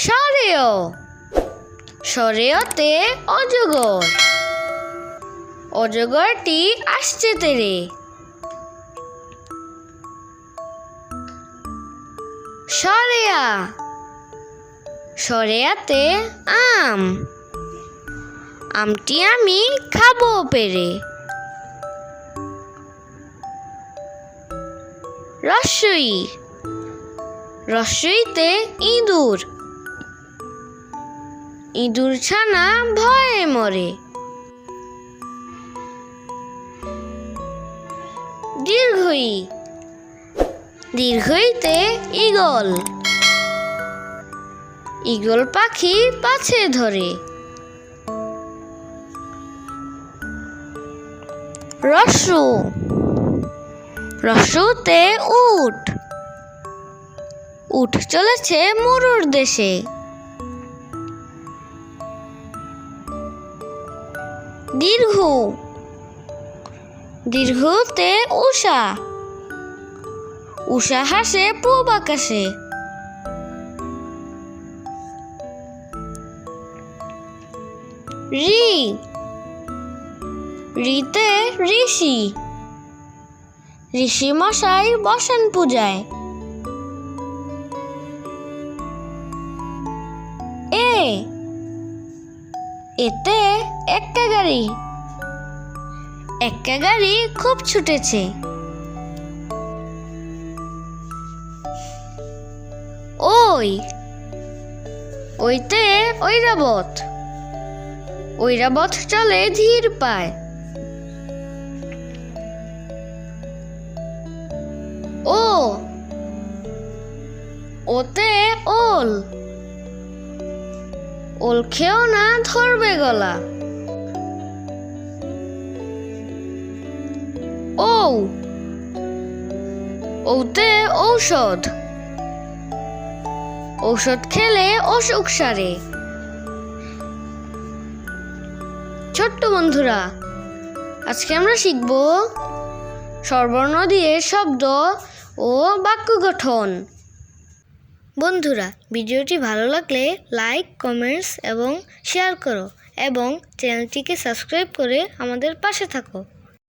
সরেয় সরেয়তে অজগর অজগরটি আসছে তেরে। সরেয়া সরেয়াতে আম। আমটি আমি খাব পেরে। রস্যই রস্যইতে ইঁদুর। ইঁদুর ছানা ভয়ে মরে। দীর্ঘই, দীর্ঘইতে ঈগল। ঈগল পাখি পাছে ধরে। রসু রস্যুতে উট। উঠ চলেছে মরুর দেশে। দীর্ঘ। দীর্ঘতে উষা উষা হাসে, পূব আকাশে। রি। রিতে ঋষি। ঋষি মশাই বসেন পূজায়। এ। এতে একটা গাড়ি। একটা গাড়ি খুব ছুটেছে। ওই, ওইতে ঐরাবত ঐরাবত চলে ধীর পায়। ও, ওতে ওল। ওল খেও না ধরবে। গলা ও ওতে ঔষধ। ঔষধ খেলে অসুখ সারে। ছোট্ট বন্ধুরা, আজকে আমরা শিখব স্বরবর্ণ দিয়ে শব্দ ও বাক্য গঠন বন্ধুরা, ভিডিওটি ভালো লাগলে লাইক, কমেন্টস এবং শেয়ার করো। এবং চ্যানেলটিকে সাবস্ক্রাইব করে আমাদের পাশে থাকো।